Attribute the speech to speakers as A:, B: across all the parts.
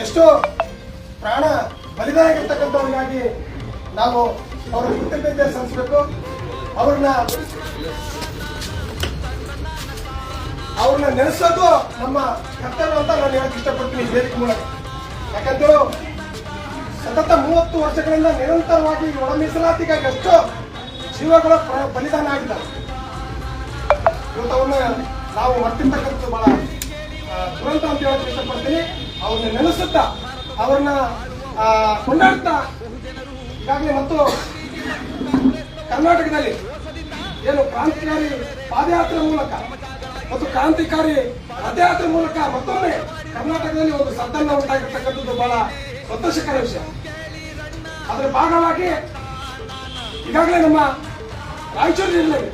A: ಎಷ್ಟೋ ಪ್ರಾಣ ಬಲಿದಾನ ಆಗಿರ್ತಕ್ಕಂಥವ್ರಿಗಾಗಿ ನಾವು ಅವರ ಕೃತಜ್ಞತೆ ಸಲ್ಲಿಸಬೇಕು. ಅವ್ರನ್ನ ಅವ್ರನ್ನ ನೆನೆಸೋದು ನಮ್ಮ ಕರ್ತವ್ಯ ಅಂತ ನಾನು ಹೇಳಕ್ ಇಷ್ಟಪಡ್ತೀನಿ ವೇದಿಕೆ ಮೂಲಕ. ಯಾಕಂದ್ರೆ ಸತತ ಮೂವತ್ತು ವರ್ಷಗಳಿಂದ ನಿರಂತರವಾಗಿ ಒಳ ಮೀಸಲಾತಿಗಾಗಿ ಎಷ್ಟೋ ಜೀವಗಳ ಬಲಿದಾನ ಆಗಿದ್ದಾರೆ ಇವತ್ತು ಅವ್ರನ್ನ ನಾವು ಮರ್ತಿರ್ತಕ್ಕಂಥ ಬಹಳ ದುರಂತ ಅಂತ ಹೇಳಕ್ ಇಷ್ಟಪಡ್ತೀನಿ ಅವ್ರನ್ನ ನೆನೆಸುತ್ತಾ, ಅವ್ರನ್ನ ಕೊಂಡಾಡ್ತಾ, ಈಗಾಗಲೇ ಮತ್ತು ಕರ್ನಾಟಕದಲ್ಲಿ ಏನು ಕ್ರಾಂತಿಕಾರಿ ಪಾದಯಾತ್ರೆ ಮೂಲಕ ಮತ್ತು ಕ್ರಾಂತಿಕಾರಿ ರಥಯಾತ್ರೆ ಮೂಲಕ ಮತ್ತೊಮ್ಮೆ ಕರ್ನಾಟಕದಲ್ಲಿ ಒಂದು ಸದ್ದನ್ನ ಉಂಟಾಗಿರ್ತಕ್ಕಂಥದ್ದು ಬಹಳ ಸಂತೋಷಕರ ವಿಷಯ. ಅದರ ಭಾಗವಾಗಿ ಈಗಾಗಲೇ ನಮ್ಮ ರಾಯಚೂರು ಜಿಲ್ಲೆಯಲ್ಲಿ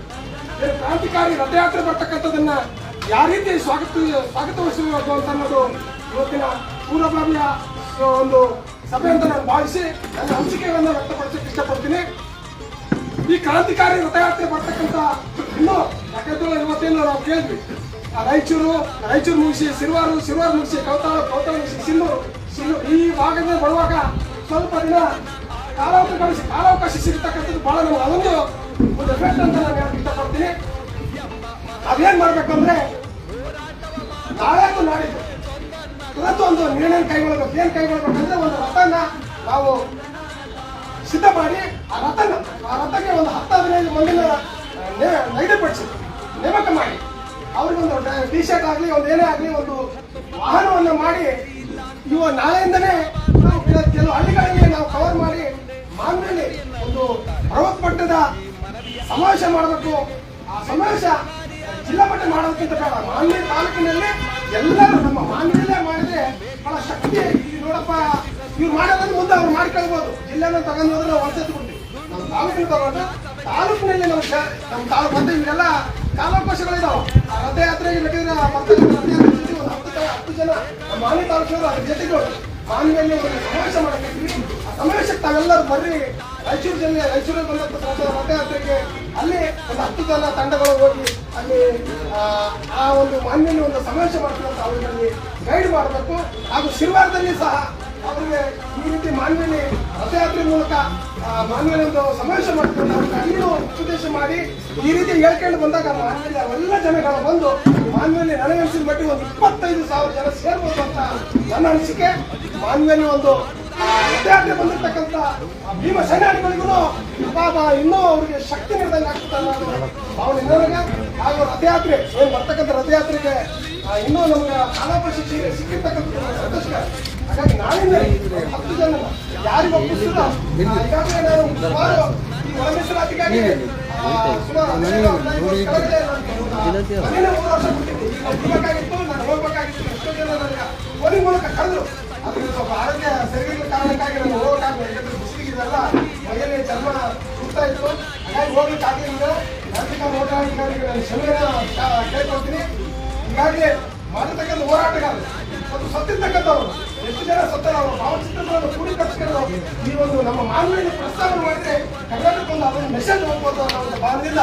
A: ಕ್ರಾಂತಿಕಾರಿ ರಥಯಾತ್ರೆ ಬರ್ತಕ್ಕಂಥದ್ದನ್ನ ಯಾವ ರೀತಿ ಸ್ವಾಗತ ಸ್ವಾಗತವಹಿಸಬೇಕು ಅಂತ ಅನ್ನೋದು ಇವತ್ತಿನ ಪೂರ್ವಭಾವಿಯ ಒಂದು ಸಭೆ ಅಂತ ನಾನು ಭಾವಿಸಿ ನನ್ನ ಹಂಚಿಕೆಗಳನ್ನು ವ್ಯಕ್ತಪಡಿಸಕ್ಕೆ ಇಷ್ಟಪಡ್ತೀನಿ. ಈ ಕ್ರಾಂತಿಕಾರಿ ರಥಯಾತ್ರೆ ಬರ್ತಕ್ಕಂಥ ಇನ್ನು ಯಾಕಂದ್ರೆ ಇವತ್ತೇನು ನಾವು ಕೇಳಿದ್ವಿ. ರಾಯಚೂರು ರಾಯಚೂರು ಮುಗಿಸಿ ಸಿರುವಾರು ಸಿರುವಾರು ಮುಗಿಸಿ ಕೌತಾಳ ಕೌತಾಳ ಮುಗಿಸಿ ಸಿಲ್ಲೂರು ಸಿಲ್ಲು ಈ ಭಾಗದಿಂದ ಬರುವಾಗ ಸ್ವಲ್ಪ ದಿನ ಕಾಲಾವಕಾಶ ಕಾಲಾವಕಾಶ ಸಿಗತಕ್ಕಂಥದ್ದು ಬಹಳ ನಮ್ಗೆ ಅದೊಂದು ಒಂದು ಎಫೆಕ್ಟ್ ಅಂತ ನಾನು ಇಷ್ಟಪಡ್ತೀನಿ. ಅದೇನ್ ಮಾಡ್ಬೇಕು ನಿರ್ಣಯ ಕೈಗೊಳ್ಳಬೇಕು, ಏನ್ ಕೈಗೊಳ್ಳಬೇಕಂದ್ರೆ ಒಂದು ರಥನ ನಾವು ಸಿದ್ಧ ಮಾಡಿ ಆ ರಥನ ಆ ರಥಕ್ಕೆ ಒಂದು ಹತ್ತು ಹದಿನೈದು ಮಂದಿನ ನೆ- ನಿಗದಿಪಡಿಸಿ ನೇಮಕ ಮಾಡಿ. ಅವ್ರಿಗೊಂದು ಟಿ ಶರ್ಟ್ ಆಗಲಿ, ಒಂದು ಏನೇ ಆಗಲಿ, ಒಂದು ವಾಹನವನ್ನು ಮಾಡಿ, ಇವ ನಾಳೆಯಿಂದನೇ ನಾವು ಕೆಲ- ಕೆಲವು ಹಳ್ಳಿಗಳಲ್ಲಿ ನಾವು ಕವರ್ ಮಾಡಿ ಮಾನ್ಯಲ್ಲಿ ಒಂದು ಬೃಹತ್ ಮಟ್ಟದ ಸಮಾವೇಶ ಮಾಡಬೇಕು. ಆ ಸಮಾವೇಶ ಜಿಲ್ಲಾ ಮಟ್ಟ ಮಾಡೋದಕ್ಕಿಂತ ಬೇಡ, ಮಾನ್ಯ ತಾಲೂಕಿನಲ್ಲಿ ಎಲ್ಲರೂ ನಮ್ಮ ಮಾನ್ಯದಲ್ಲೇ ಮಾಡಿದ್ರೆ ಬಹಳ ಶಕ್ತಿ ಇಲ್ಲಿ ನೋಡಪ್ಪ, ಇವ್ರು ಮಾಡೋದನ್ನ ಮುಂದೆ ಅವ್ರು ಮಾಡ್ಕೊಳ್ಬೋದು. ಜಿಲ್ಲೆನ ತಗೊಂಡು ಹೋದ್ರೆ ನಾವು ಒಂದ್ಸತಿ ಕೊಡ್ತೀವಿ ನಮ್ಮ ತಾಲೂಕಿನ ತಗೊಂಡು ತಾಲೂಕಿನಲ್ಲಿ ನಮ್ಮ ನಮ್ಮ ತಾಲೂಕು ಮತ್ತೆ ಇವರೆಲ್ಲ ಕಾಲಾವಕಾಶಗಳಿದಾವೆ ಆ ರಥಯಾತ್ರೆಗೆ ನಡೆದ್ರೆ ಮತ್ತೆ ಒಂದು ಹತ್ತು ಜನ ಹತ್ತು ಜನ ಮಾನ್ಯ ತಾಲೂಕಿನವರು ಅದ್ರ ಜೊತೆಗೆ ಮಾನ್ಯಲ್ಲಿ ಒಂದು ಸಮಾವೇಶ ಮಾಡಬೇಕು ಆ ಸಮಾವೇಶಕ್ಕೆ ತಾವೆಲ್ಲರೂ ಬರ್ರಿ. ರಾಯಚೂರು ಜಿಲ್ಲೆ, ರಾಯಚೂರಲ್ಲಿ ಬಂದಂತ ರಥ- ರಥಯಾತ್ರೆಗೆ ಅಲ್ಲಿ ಒಂದು ಹತ್ತು ಜನ ತಂಡಗಳು ಹೋಗಿ ಅಲ್ಲಿ ಆ, ಒಂದು ಮಣ್ಣಿನ ಒಂದು ಸಮಾವೇಶ ಮಾಡ್ತಕ್ಕಂಥ ಅವರಲ್ಲಿ ಗೈಡ್ ಮಾಡಬೇಕು. ಹಾಗೂ ಶಿರ್ವಾರದಲ್ಲಿ ಸಹ ಅವರಿಗೆ ಈ ರೀತಿ ಮಾನ್ಯದಲ್ಲಿ ರಥಯಾತ್ರೆ ಮೂಲಕ ಮಾನ್ಯದಲ್ಲಿ ಒಂದು ಸಮಾವೇಶ ಮಾಡ್ತಕ್ಕಂಥ ಅವ್ರಿಗೆ ಅಲ್ಲಿಯೂ ಉಪದೇಶ ಮಾಡಿ ಈ ರೀತಿ ಹೇಳ್ಕೊಂಡು ಬಂದಾಗ ಮಾನ್ಯದಲ್ಲಿ ಎಲ್ಲ ಜನಗಳು ಬಂದು ಮಾನ್ಯದಲ್ಲಿ ನನಗನ್ಸಿದ ಮಟ್ಟಿಗೆ ಒಂದು ಇಪ್ಪತ್ತೈದು ಸಾವಿರ ಜನ ಸೇರ್ಬೋದು ಅಂತ ನನ್ನ ಅನಿಸಿಕೆ. ಮಾನ್ಯದಲ್ಲಿ ಒಂದು ರಥಯಾತ್ರೆ ಬಂದಿರ್ತಕ್ಕಂಥ ಭೀಮ ಸೇನಾನಿಗಳಿಗೂ ಬಾಬಾ ಇನ್ನೂ ಅವರಿಗೆ ಶಕ್ತಿ ನೀಡಿದಂಗೆ ಆಗ್ತದೆ ಅನ್ನೋ ಭಾವನೆ ಆ ಹಾಗೂ ರಥಯಾತ್ರೆ ಏನು ಬರ್ತಕ್ಕಂಥ ರಥಯಾತ್ರೆಗೆ ಇನ್ನೂ ನಮ್ಗೆ ಆಲಾಪ ಸಿಕ್ಕಿ- ಸಿಕ್ಕಿರ್ತಕ್ಕಂಥ ಸಂತೋಷ. ಹಾಗಾಗಿ ನಾಳಿಂದ ಹತ್ತು ಜನ ಯಾರಿಗೂ ಒಪ್ಪಿಸಿಲ್ಲ ಈಗಾಗಲೇ ನಾನು ಸುಮಾರು ಈ ಒಳಮೀಸಲಾತಿಗಾಗಿ ಸುಮಾರು ಹದಿನೈದು ಹದಿನೈದು ವರ್ಷ ಮೂರು ಬಿಟ್ಟಿದ್ದೆ. ಈಗ ಹೋಗ್ಬೇಕಾಗಿತ್ತು ನಾನು ಹೋಗ್ಬೇಕಾಗಿತ್ತು. ಎಷ್ಟೋ ಜನ ನನಗೆ ಮೂಲಕ ಕರೆದ್ರು. ಅದು ಸ್ವಲ್ಪ ಆರೋಗ್ಯ ಸರಿಗಿಲ್ಲ ಕಾರಣಕ್ಕಾಗಿ ನಾನು ಹೋಗೋಕ್ಕಾಗಲಿಲ್ಲ ಯಾಕಂದ್ರೆ ಬಿಸಿಲಿಗೆ ಇದೆಲ್ಲ ಮೈಯಲ್ಲಿ ಚರ್ಮ ಸುತ್ತಾ ಇತ್ತು. ಹಾಗಾಗಿ ಹೋಗ್ಲಿಕ್ಕೆ ಆಗಲಿಲ್ಲ ನಾಗರಿಕ ಹೋರಾಟಗಾರರಿಗೆ ಕ್ಷಮೆನ ಕೇಳ್ಕೊಳ್ತೀನಿ. ಹೀಗಾಗಿ ಮಾಡಿರ್ತಕ್ಕಂಥ ಹೋರಾಟಗಾರರು, ಮತ್ತು ಸತ್ತಿರ್ತಕ್ಕಂಥವ್ರು, ಎಷ್ಟು ಜನ ಸತ್ತರ ಅವರ ಭಾವಚಿತ್ರಗಳನ್ನು ಕ್ರೋಢೀಕರಿಸಿಕೊಂಡು ಈ ಒಂದು ನಮ್ಮ ಮಾನವೀಯ ಪ್ರಸ್ತಾವನೆ ಮಾಡಿದ್ರೆ ಕರ್ನಾಟಕ ಒಂದು ಅದೊಂದು ಮೆಸೇಜ್ ಹೋಗ್ಬೋದು ಅನ್ನೋ ಒಂದು ಭಾವದಿಂದ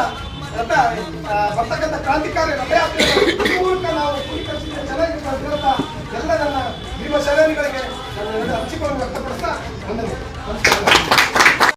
A: ಬರ್ತಕ್ಕಂಥ ಕ್ರಾಂತಿಕಾರಿ ರಥಯಾತ್ರೆ ಮೂಲಕ ನಾವು ಕ್ರೋಢೀಕರಿಸಿದ್ರೆ ಚೆನ್ನಾಗಿರ್ತದೆ